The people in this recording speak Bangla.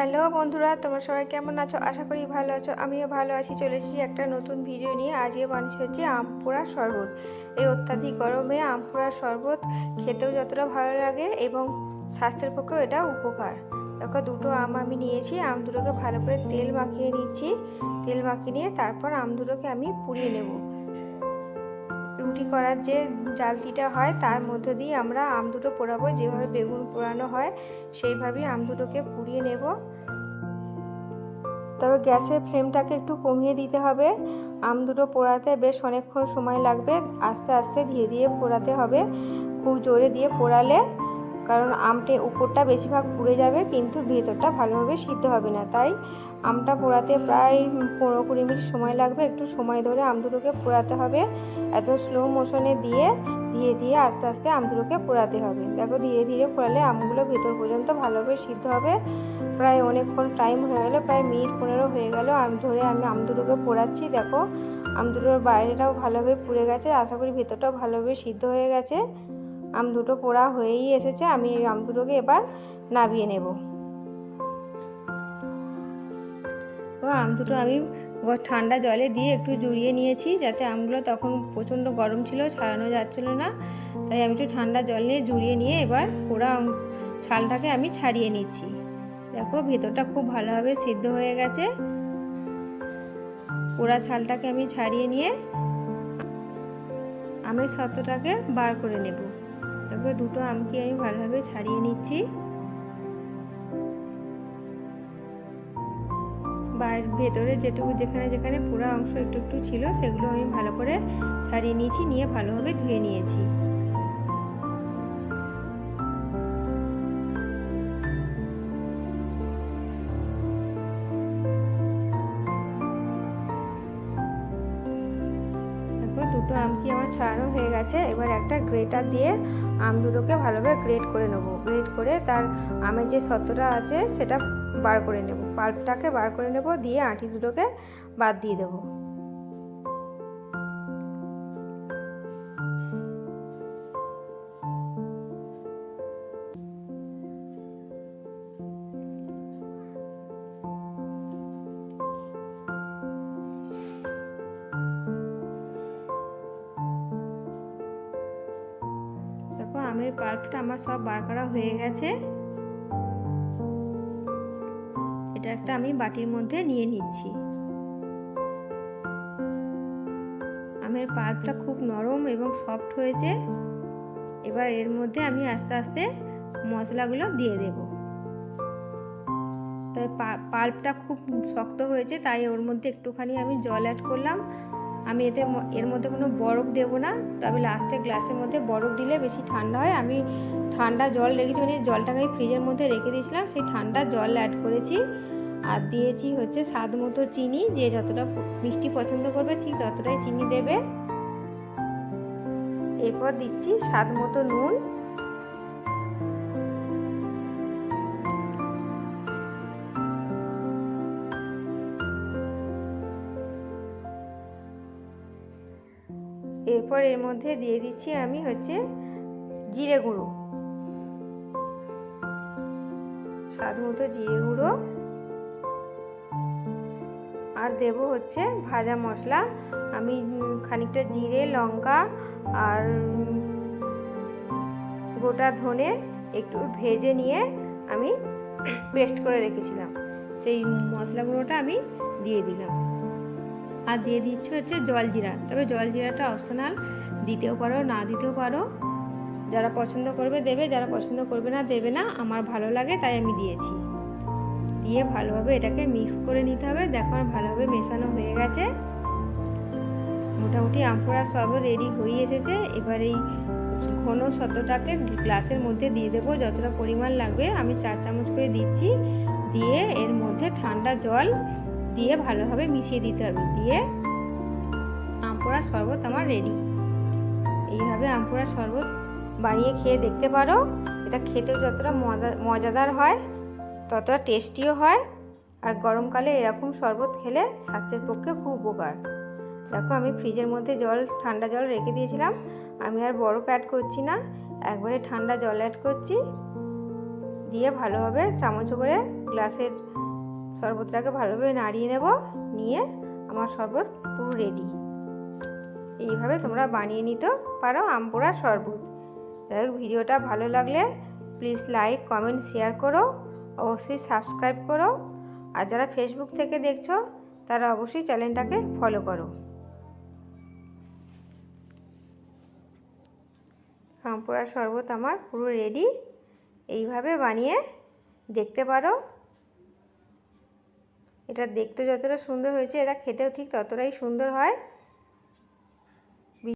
হ্যালো বন্ধুরা, তোমরা সবাই কেমন আছো? আশা করি ভালো আছো। আমিও ভালো আছি। চলে এসেছি একটা নতুন ভিডিও নিয়ে। আজকে বানিয়েছি হচ্ছে পোড়ার শরবত। এই অত্যাধিক গরমে পোড়ার শরবত খেতেও যতটা ভালো লাগে এবং স্বাস্থ্যের পক্ষেও এটা উপকার। দেখো, দুটো আম আমি নিয়েছি। আম দুটোকে ভালো করে তেল মাখিয়ে নিচ্ছি। তেল মাখিয়ে নিয়ে তারপর আম দুটোকে আমি পুড়িয়ে নেব। রুটি করার যে জালতিটা হয়, তার মধ্য দিয়ে আমরা আম দুটো পোড়াবো। যেভাবে বেগুন পোড়ানো হয়, সেইভাবেই আম দুটোকে পুড়িয়ে নেব। তবে গ্যাসের ফ্লেমটাকে একটু কমিয়ে দিতে হবে। আম দুটো পোড়াতে বেশ অনেকক্ষণ সময় লাগবে। আস্তে আস্তে ধীরে ধীরে পোড়াতে হবে। খুব জোরে দিয়ে পোড়ালে কারণ আমটে উপরটা বেশিরভাগ পুড়ে যাবে, কিন্তু ভেতরটা ভালোভাবে সিদ্ধ হবে না। তাই আমটা পোড়াতে প্রায় পনেরো কুড়ি মিনিট সময় লাগবে। একটু সময় ধরে আম দুটোকে পোড়াতে হবে। একদম স্লো মোশনে দিয়ে দিয়ে দিয়ে আস্তে আস্তে আম দুটোকে পোড়াতে হবে। দেখো, ধীরে ধীরে পোড়ালে আমগুলো ভেতর পর্যন্ত ভালোভাবে সিদ্ধ হবে। প্রায় অনেকক্ষণ টাইম হয়ে গেলো, প্রায় মিনিট পনেরো হয়ে গেল আম ধরে আমি আম দুটোকে পোড়াচ্ছি। দেখো, আম দুটোর বাইরেটাও ভালোভাবে পুড়ে গেছে। আশা করি ভেতরটাও ভালোভাবে সিদ্ধ হয়ে গেছে। আম দুটো পোড়া হয়েই এসেছে, আমি এই আম দুটোকে এবার নাবিয়ে নেব। তো আম দুটো আমি ঠান্ডা জলে দিয়ে একটু জুড়িয়ে নিয়েছি, যাতে আমগুলো তখন প্রচণ্ড গরম ছিল, ছাড়ানো যাচ্ছিল না। তাই আমি একটু ঠান্ডা জল নিয়ে জুড়িয়ে নিয়ে এবার পোড়া ছালটাকে আমি ছাড়িয়ে নিচ্ছি। দেখো, ভেতরটা খুব ভালোভাবে সিদ্ধ হয়ে গেছে। পোড়া ছালটাকে আমি ছাড়িয়ে নিয়ে আমের সত্ত্বটাকে বার করে নেব। দেখো দুটো আমকে আমি ভালোভাবে ছাড়িয়ে নিচ্ছি। বাইর ভেতরে যেটুকু যেখানে যেখানে পুরো অংশ একটু একটু ছিল, সেগুলো আমি ভালো করে ছাড়িয়ে নিয়েছি, নিয়ে ভালোভাবে ধুয়ে নিয়েছি। দুটো আমকি আমার ছাড়ানো হয়ে গেছে। এবার একটা গ্রেটার দিয়ে আম দুটোকে ভালোভাবে গ্রেট করে নেব। গ্রেট করে তার আমের যে সত্যটা আছে সেটা বার করে নেব। পাল্পটাকে বার করে নেব, দিয়ে আঁটি দুটোকে বাদ দিয়ে দেব। আমের পাল্পটা আমার সব বার করা হয়ে গেছে। এটা একটা আমি বাটির মধ্যে নিয়ে নিচ্ছি। আমের পাল্পটা খুব নরম এবং সফট হয়েছে। এবার এর মধ্যে আমি আস্তে আস্তে মশলাগুলো দিয়ে দেব। তবে পাল্পটা খুব শক্ত হয়েছে, তাই ওর মধ্যে একটুখানি আমি জল অ্যাড করলাম। আমি এতে এর মধ্যে কোনো বরফ দেবো না। তবে লাস্টে গ্লাসের মধ্যে বরফ দিলে বেশি ঠান্ডা হয়। আমি ঠান্ডা জল রেখেছি মানে জলটাকে আমি ফ্রিজের মধ্যে রেখে দিয়েছিলাম। সেই ঠান্ডা জল অ্যাড করেছি। আর দিয়েছি হচ্ছে স্বাদ মতো চিনি। যে যতটা মিষ্টি পছন্দ করবে ঠিক ততটাই চিনি দেবে। এরপর দিচ্ছি স্বাদ মতো নুন। এরপর এর মধ্যে দিয়ে দিচ্ছি আমি হচ্ছে জিরে গুঁড়ো। স্বাদ মতো জিরে গুঁড়ো। আর দেব হচ্ছে ভাজা মশলা। আমি খানিকটা জিরে, লঙ্কা আর গোটা ধনে একটু ভেজে নিয়ে আমি পেস্ট করে রেখেছিলাম। সেই মশলাগুলোটা আমি দিয়ে দিলাম। আর দিয়ে দিচ্ছি হচ্ছে জলজিরা তবে জলজিরাটা অপশনাল দিতেও পারো, না দিতেও পারো। যারা পছন্দ করবে দেবে, যারা পছন্দ করবে না দেবে না। আমার ভালো লাগে, তাই আমি দিয়েছি। দিয়ে ভালোভাবে এটাকে মিক্স করে নিতে হবে। দেখো আমার ভালোভাবে মেশানো হয়ে গেছে। মোটামুটি আমপোড়া সব রেডি হয়ে এসেছে। এবার এই ঘন শতটাকে গ্লাসের মধ্যে দিয়ে দেবো। যতটা পরিমাণ লাগবে, আমি চার চামচ করে দিচ্ছি। দিয়ে এর মধ্যে ঠান্ডা জল দিয়ে ভালোভাবে মিশিয়ে দিতে হবে। দিয়ে আম আমপোড়া শরবত আমার রেডি এইভাবে আম আমপোড়া শরবত বানিয়ে খেয়ে দেখতে পারো। এটা খেতেও যতটা মজাদার হয়, ততটা টেস্টিও হয়। আর গরমকালে এরকম শরবত খেলে স্বাস্থ্যের পক্ষে খুব উপকার। দেখো আমি ফ্রিজের মধ্যে জল, ঠান্ডা জল রেখে দিয়েছিলাম। আমি আর বরফ অ্যাড করছি না। একবারে ঠান্ডা জল অ্যাড করছি। দিয়ে ভালোভাবে চামচ করে গ্লাসের শরবতটাকে ভালোভাবে নাড়িয়ে নেব, নিয়ে আমার শরবত পুরো রেডি এইভাবে তোমরা বানিয়ে নিতে পারো আম পোড়ার শরবত। যাই হোক, ভিডিওটা ভালো লাগলে প্লিজ লাইক কমেন্ট শেয়ার করো, অবশ্যই সাবস্ক্রাইব করো। আর যারা ফেসবুক থেকে দেখছ, তারা অবশ্যই চ্যানেলটাকে ফলো করো। আম পোড়ার শরবত আমার পুরো রেডি এইভাবে বানিয়ে দেখতে পারো। এটা দেখতে যতটা সুন্দর হয়েছে এটা খেতেও ঠিক ততটাই সুন্দর হয়।